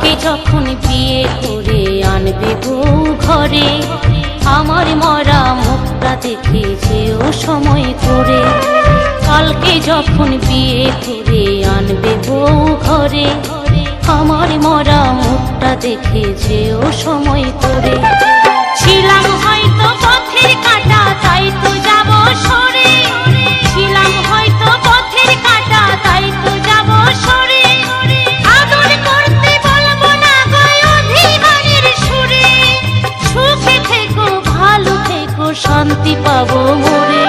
কালকে যখন বিয়ে করে আনবে বউ ঘরে, আমার মরা মুখটা দেখে যেও সময় করে। কালকে যখন বিয়ে করে আনবে বউ ঘরে, আমার মরা মুখটা দেখে যেও সময় করে। ছিলাম হয়তো পথের কাটা, তাই তো শান্তি পাবো মোরে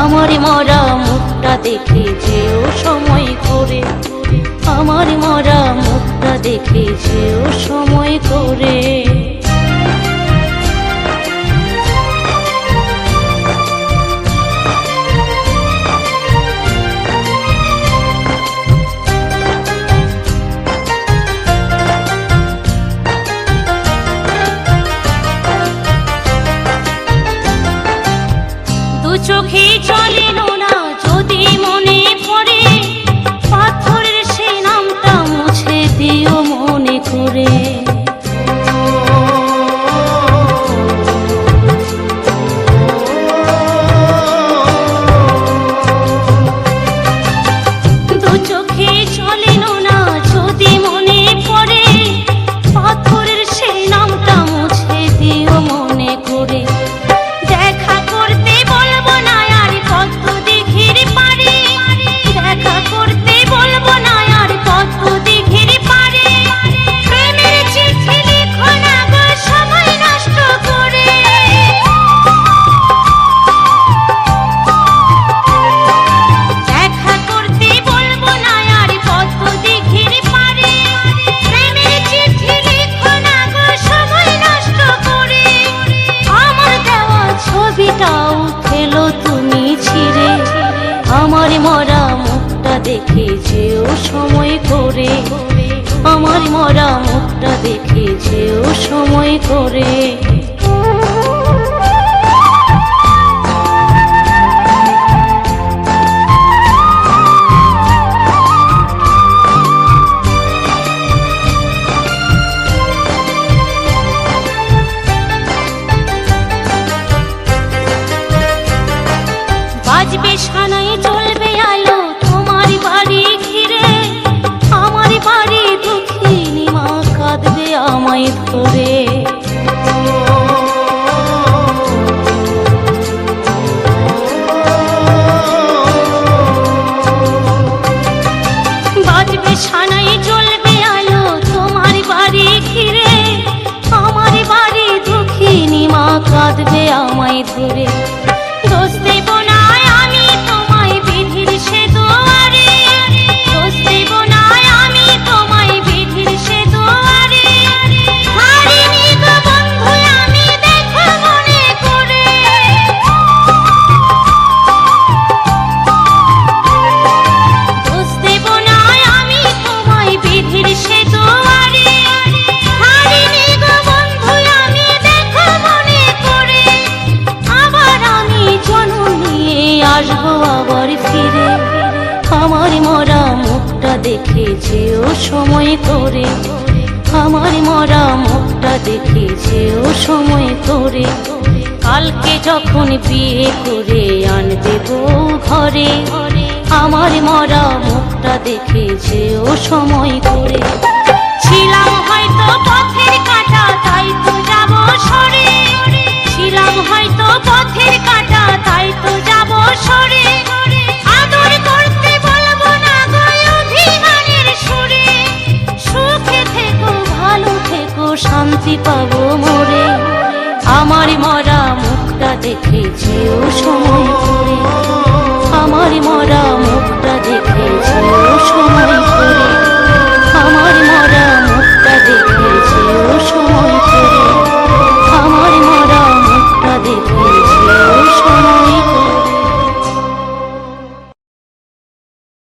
আমার মরা মুখটা দেখে যেও সময় করে। আমার মরা মুখটা দেখে যেও চোখে চলে না যদি মনে পড়ে পাথরের নামটা মুছে দিও মনে করে। মরা মুখটা দেখেছে ও সময় করে। কাঁদবে আমায় ধরে। দোষ দেব না দেখে যেও সময় করে আমার মরা মুখটা দেখে যেও সময় করে কালকে যখন বিয়ে করে আনবে বউ ঘরে, আমার মরা মুখটা দেখে যেও সময় করে ছিলাম হয়তো পথের 你有。